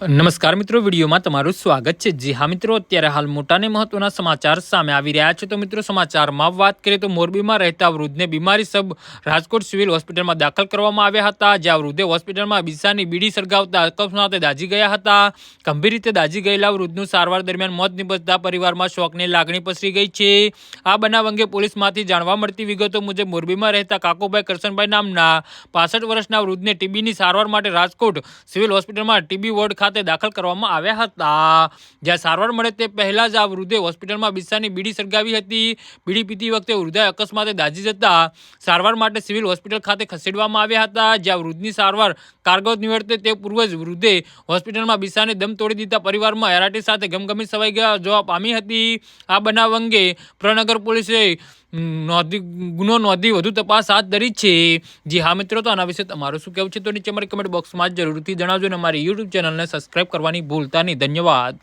નમસ્કાર મિત્રો, વિડીયોમાં તમારું સ્વાગત છે. જી હા મિત્રો, અત્યારે હાલ મોટા ને મહત્વના સમાચાર સામે આવી રહ્યા છે. તો મિત્રો, સમાચારમાં વાત કરીએ તો મોરબીમાં રહેતા વૃદ્ધને બીમારી સબ રાજકોટ સિવિલ હોસ્પિટલમાં દાખલ કરવામાં આવ્યા હતા. જ્યાં વૃદ્ધે હોસ્પિટલમાં બીસાની બીડી સળગાવતા અકસ્માતે દાઝી ગયા હતા. ગંભીર રીતે દાઝી ગયેલા વૃદ્ધનું સારવાર દરમિયાન મોત નિપજતા પરિવારમાં શોકની લાગણી પસરી ગઈ છે. આ બનાવ અંગે પોલીસમાંથી જાણવા મળતી વિગતો મુજબ મોરબીમાં રહેતા કાકુભાઈ કરશનભાઈ નામના પાસઠ વર્ષના વૃદ્ધને ટીબીની સારવાર માટે રાજકોટ સિવિલ હોસ્પિટલમાં ટીબી વોર્ડ ખાતે દાખલ કરવામાં આવ્યા હતા. જ્યાં સારવાર મળે તે પહેલા જ આ વૃદ્ધે હોસ્પિટલમાં બિસ્સાની બીડી સળગાવી હતી. બીડી પીતી વખતે વૃદ્ધે અકસ્માતે દાઝી જતા સારવાર માટે સિવિલ હોસ્પિટલ ખાતે ખસેડવામાં આવ્યા હતા. જ્યાં વૃદ્ધની સારવાર કારગર નિવડતે તે પૂર્વ જ વૃદ્ધે હોસ્પિટલમાં બિસ્સાને દમ તોડી દીધા. પરિવારમાં હેરાટી સાથે ગમગમી સવાઈ ગયા જોવા પામી હતી. આ બનાવ અંગે પ્રનગર પોલીસે નોંધી ગુનો નોંધી વધુ તપાસ હાથ ધરી છે. જી હા મિત્રો, તો આના વિશે તમારું શું કહેવું છે? તો નીચે મારી કમેન્ટ બોક્સમાં જરૂરથી જણાવજો અને અમારી યુટ્યુબ ચેનલને સબસ્ક્રાઈબ કરવાની ભૂલતા નહીં. ધન્યવાદ.